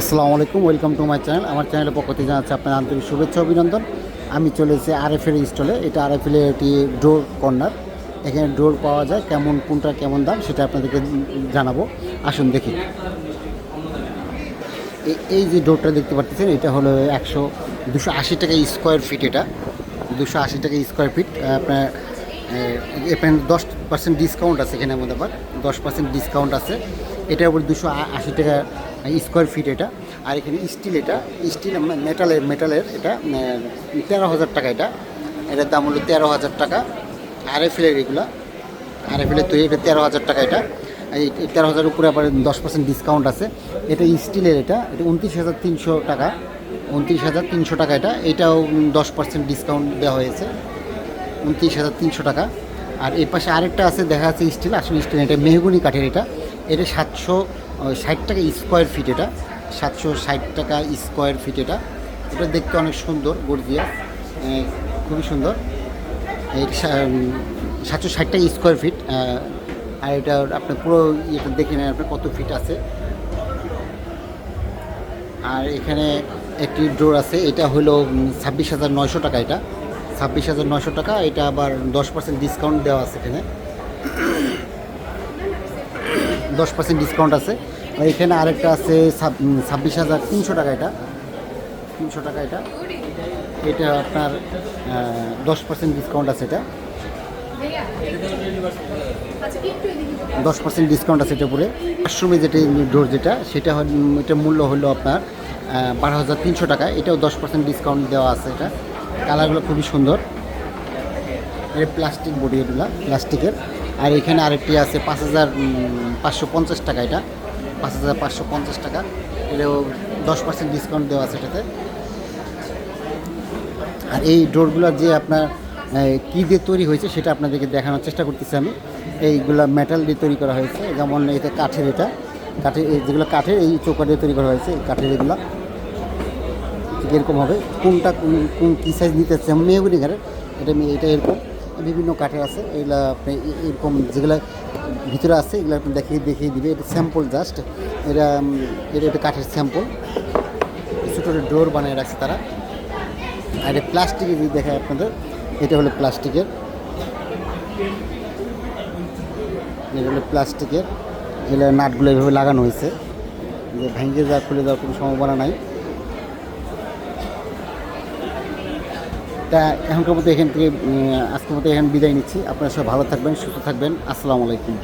আসসালামু আলাইকুম welcome to my channel আমার চ্যানেলের পক্ষ থেকে জানাচ্ছি আপনার আন্তরিক শুভেচ্ছা, অভিনন্দন। আমি চলে এসেছি আরএফএল স্টলে এটা আরএফএলের একটি ডোর কর্নার এখানে ডোর পাওয়া যায়, কেমন, কোনটা কেমন দাম সেটা আপনাদেরকে জানাব। আসুন দেখি। এই যে ডোরটা দেখতে পাচ্ছেন, এটা হলো একশো, দুশো আশি টাকা স্কোয়ার ফিট এটা। দুশো আশি টাকা স্কোয়ার ফিট আপনার এখানে দশ পার্সেন্ট ডিসকাউন্ট আছে এখানে আমাদের আবার। দশ পার্সেন্ট ডিসকাউন্ট আছে। এটার উপর দুশো আশি টাকা স্কোয়ার ফিট এটা, আর এখানে স্টিল এটা। স্টিল মেটালের মেটালের এটা তেরো হাজার টাকা এটা। এটার দাম হলো তেরো হাজার টাকা। আর এফেলের এগুলো। আর এফেলের তৈরি এটা তেরো হাজার টাকা এটা। এই তেরো হাজার উপরে আবার দশ পার্সেন্ট ডিসকাউন্ট আছে। এটা স্টিলের এটা। এটা উনত্রিশ হাজার তিনশো টাকা। উনত্রিশ হাজার তিনশো টাকা এটা। এটাও দশ পার্সেন্ট ডিসকাউন্ট দেওয়া হয়েছে। উনত্রিশ হাজার তিনশো টাকা। আর এই পাশে আরেকটা আছে, দেখা যাচ্ছে স্টিল আসলে স্টিল এটা মেহগুনি কাঠের এটা। এটা সাতশো ষাট টাকা স্কোয়ার ফিট এটা, সাতশো ষাট টাকা স্কোয়ার ফিট এটা। এটা দেখতে অনেক সুন্দর গর্জিয়াস খুবই সুন্দর। সাতশো ষাট টাকা স্কোয়ার ফিট আর এটা আপনার পুরো ইয়েটা দেখে নেন আপনার কত ফিট আছে। আর এখানে একটি ডোর আছে, এটা হলো ছাব্বিশ হাজার নয়শো টাকা এটা। ছাব্বিশ হাজার নয়শো টাকা, এটা আবার দশ পার্সেন্ট ডিসকাউন্ট দেওয়া আছে এখানে। দশ পার্সেন্ট ডিসকাউন্ট আছে। এখানে আরেকটা আছে ছাব্বিশ হাজার তিনশো টাকা এটা। তিনশো টাকা এটা। এটা আপনার দশ পার্সেন্ট ডিসকাউন্ট আছে এটা। দশ পার্সেন্ট ডিসকাউন্ট আছে এটা উপরে আশ্রমে যেটা ডোর যেটা, সেটা এটা মূল্য হলো আপনার বারো হাজার তিনশো টাকা। এটাও দশ পার্সেন্ট ডিসকাউন্ট দেওয়া আছে এটা। কালারগুলো খুবই সুন্দর। প্লাস্টিক বডি এগুলো প্লাস্টিকের আর এখানে আরেকটি আছে পাঁচ হাজার পাঁচশো পঞ্চাশ টাকা এটা। পাঁচ হাজার পাঁচশো পঞ্চাশ টাকা। এটাও দশ পার্সেন্ট ডিসকাউন্ট দেওয়া আছে এটাতে। আর এই ডোরগুলো যে আপনার কী দিয়ে তৈরি হয়েছে সেটা আপনাদেরকে দেখানোর চেষ্টা করতেছি আমি। এইগুলো মেটাল দিয়ে তৈরি করা হয়েছে। যেমন এটা কাঠের এটা। কাঠের যেগুলো কাঠের, এই চৌকা দিয়ে তৈরি করা হয়েছে কাঠের এগুলো। এরকম হবে। কোনটা, কোন কী সাইজ নিতে চাচ্ছে মেহগুনি কাঠের এটা এটা এরকম। বিভিন্ন কাঠের আছে, এগুলো আপনি এরকম যেগুলো ভিতরে আছে, এগুলো আপনি দেখিয়ে দেখিয়ে দিবে। এটা স্যাম্পল জাস্ট এটা এটা একটা কাঠের স্যাম্পল ছোটো ডোর বানিয়ে রাখছে তারা। আর এটা প্লাস্টিকের যদি দেখায় আপনাদের, এটা হলো প্লাস্টিকের এটা হলো প্লাস্টিকের এগুলো নাটগুলো এভাবে লাগানো হয়েছে। যে ভেঙে যা খুলে যাওয়ার কোনো সম্ভাবনা নাই। তা এখনকার মতো এখান থেকে আজকের মতো এখানে বিদায় নিচ্ছি। আপনারা সব ভালো থাকবেন, সুস্থ থাকবেন। আসসালামু আলাইকুম।